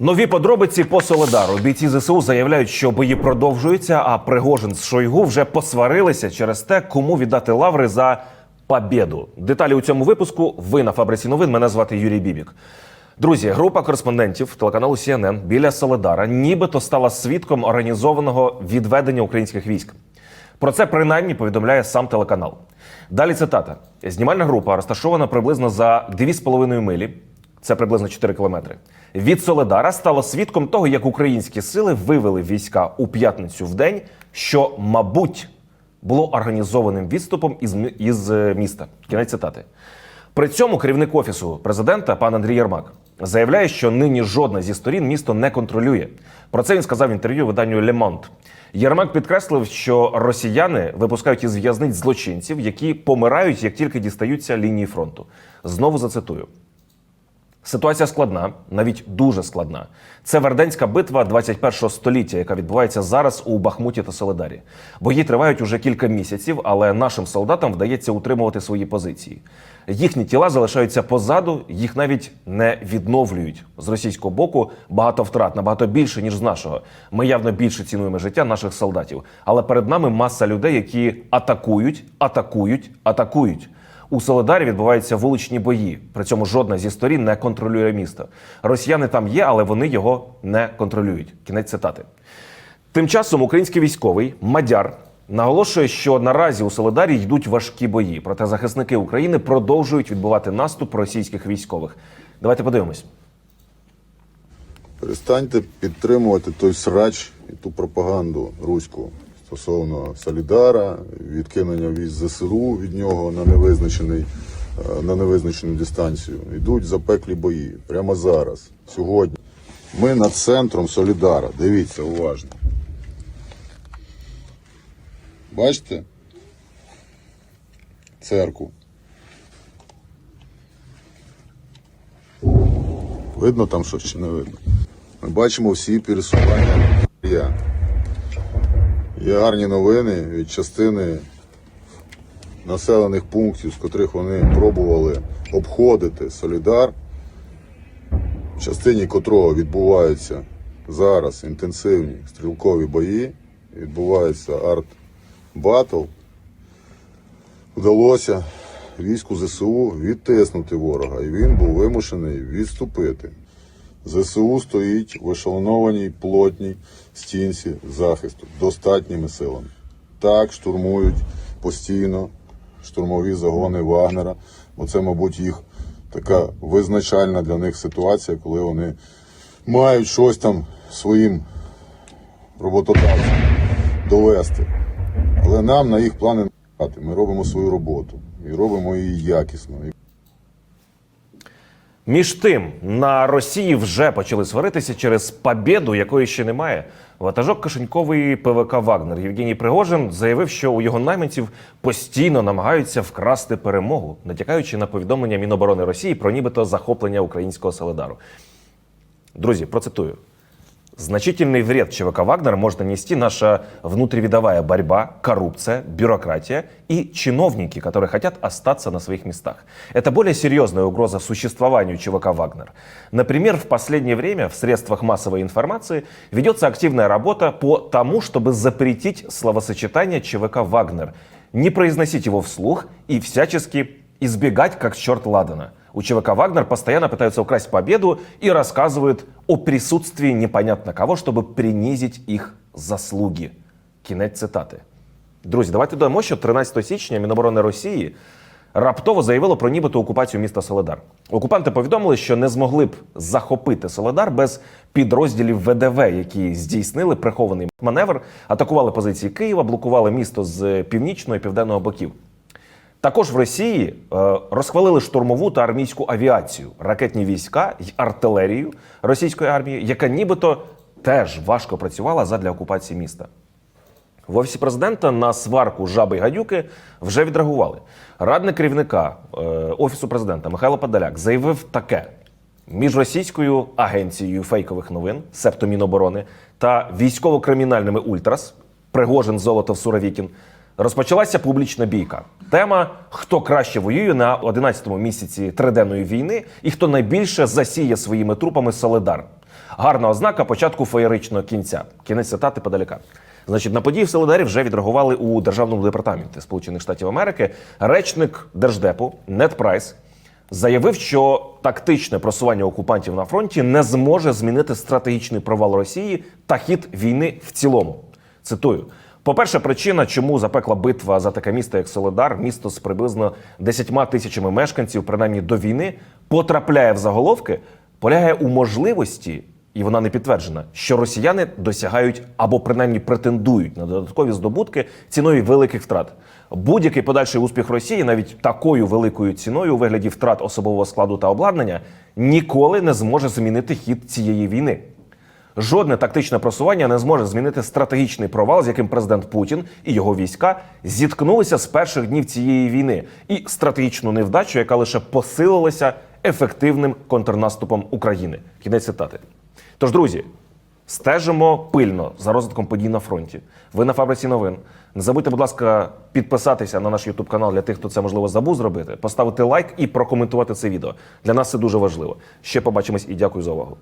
Нові подробиці по Солидару. Бійці ЗСУ заявляють, що бої продовжуються, а Пригожин з Шойгу вже посварилися через те, кому віддати лаври за побєду. Деталі у цьому випуску. Ви на фабриці новин. Мене звати Юрій Бібік. Друзі, група кореспондентів телеканалу CNN біля Солидара нібито стала свідком організованого відведення українських військ. Про це принаймні повідомляє сам телеканал. Далі цитата: знімальна група розташована приблизно за 2,5 милі. Це приблизно 4 кілометри. Від Соледара стало свідком того, як українські сили вивели війська у п'ятницю в день, що, мабуть, було організованим відступом із, із е, міста. Кінець цитати. При цьому керівник офісу президента, пан Андрій Єрмак, заявляє, що нині жодна зі сторін місто не контролює. Про це він сказав в інтерв'ю виданню Monde. Єрмак підкреслив, що росіяни випускають із в'язниць злочинців, які помирають, як тільки дістаються лінії фронту. Знову зацитую. Ситуація складна, навіть дуже складна. Це Верденська битва 21-го століття, яка відбувається зараз у Бахмуті та Соледарі. Бої тривають уже кілька місяців, але нашим солдатам вдається утримувати свої позиції. Їхні тіла залишаються позаду, їх навіть не відновлюють. З російського боку багато втрат, набагато більше, ніж з нашого. Ми явно більше цінуємо життя наших солдатів. Але перед нами маса людей, які атакують, атакують, атакують. У Соледарі відбуваються вуличні бої. При цьому жодна зі сторін не контролює місто. Росіяни там є, але вони його не контролюють. Кінець цитати. Тим часом український військовий Мадяр наголошує, що наразі у Соледарі йдуть важкі бої. Проте захисники України продовжують відбувати наступ російських військових. Давайте подивимось. Перестаньте підтримувати той срач і ту пропаганду руську стосовно Солідара, відкинення військ ЗСУ від нього на невизначений е, на невизначену дистанцію. Йдуть запеклі бої прямо зараз, сьогодні. Ми над центром Солідара. Дивіться уважно. Бачите? Церкву. Видно там щось чи не видно? Ми бачимо всі пересування. Є. Гарні новини від частини населених пунктів, з котрих вони пробували обходити Солідар, в частині котрого відбуваються зараз інтенсивні стрілкові бої, відбувається арт-батл. Вдалося війську ЗСУ відтиснути ворога, і він був вимушений відступити. ЗСУ стоїть в ешелонованій плотній стінці захисту достатніми силами. Так штурмують постійно штурмові загони Вагнера, бо це, мабуть, їх така визначальна для них ситуація, коли вони мають щось там своїм роботодавцям довести. Але нам на їх плани не. Ми робимо свою роботу і робимо її якісно. Між тим, на Росії вже почали сваритися через побєду, якої ще немає. Ватажок кишенькової ПВК Вагнер Євгеній Пригожин заявив, що у його найманців постійно намагаються вкрасти перемогу, натякаючи на повідомлення Міноборони Росії про нібито захоплення українського Соледару. Друзі, процитую. Значительный вред ЧВК «Вагнер» может нанести наша внутривидовая борьба, коррупция, бюрократия и чиновники, которые хотят остаться на своих местах. Это более серьезная угроза существованию ЧВК «Вагнер». Например, в последнее время в средствах массовой информации ведется активная работа по тому, чтобы запретить словосочетание ЧВК «Вагнер», не произносить его вслух и всячески избегать как черт ладана. У ЧВК «Вагнер» постоянно пытаются украсть победу и рассказывают о присутствии непонятно кого, чтобы принизить их заслуги. Кінець цитати. Друзі, давайте додамо, що 13 січня Міноборони Росії раптово заявило про нібито окупацію міста Соледар. Окупанти повідомили, що не змогли б захопити Соледар без підрозділів ВДВ, які здійснили прихований маневр, атакували позиції Києва, блокували місто з північного і південного боків. Також в Росії е, розхвалили штурмову та армійську авіацію, ракетні війська й артилерію російської армії, яка нібито теж важко працювала задля окупації міста. В офісі президента на сварку жаби й гадюки вже відреагували. Радник керівника е, офісу президента Михайло Подоляк заявив таке: між російською агенцією фейкових новин, септо Міноборони, та військово-кримінальними ультрас Пригожин Золотов Суровікін розпочалася публічна бійка. Тема хто краще воює на 11-му місяці триденної війни і хто найбільше засіє своїми трупами Соледар. гарна ознака початку феєричного кінця. Кінець цитати подаляка. Значить, на події в Солидарі вже відреагували у державному департаменті Сполучених Штатів Америки. Речник держдепу Нед Прайс заявив, що тактичне просування окупантів на фронті не зможе змінити стратегічний провал Росії та хід війни в цілому. Цитую. По-перше, причина, чому запекла битва за таке місто, як Солидар, місто з приблизно 10 тисячами мешканців, принаймні до війни, потрапляє в заголовки, полягає у можливості, і вона не підтверджена, що росіяни досягають або принаймні претендують на додаткові здобутки ціною великих втрат. Будь-який подальший успіх Росії, навіть такою великою ціною у вигляді втрат особового складу та обладнання, ніколи не зможе змінити хід цієї війни. Жодне тактичне просування не зможе змінити стратегічний провал, з яким президент Путін і його війська зіткнулися з перших днів цієї війни, і стратегічну невдачу, яка лише посилилася ефективним контрнаступом України. Кінець цитати. Тож, друзі, стежимо пильно за розвитком подій на фронті. Ви на фабриці новин. Не забудьте, будь ласка, підписатися на наш Ютуб канал для тих, хто це можливо забув зробити, поставити лайк і прокоментувати це відео. Для нас це дуже важливо. Ще побачимось і дякую за увагу.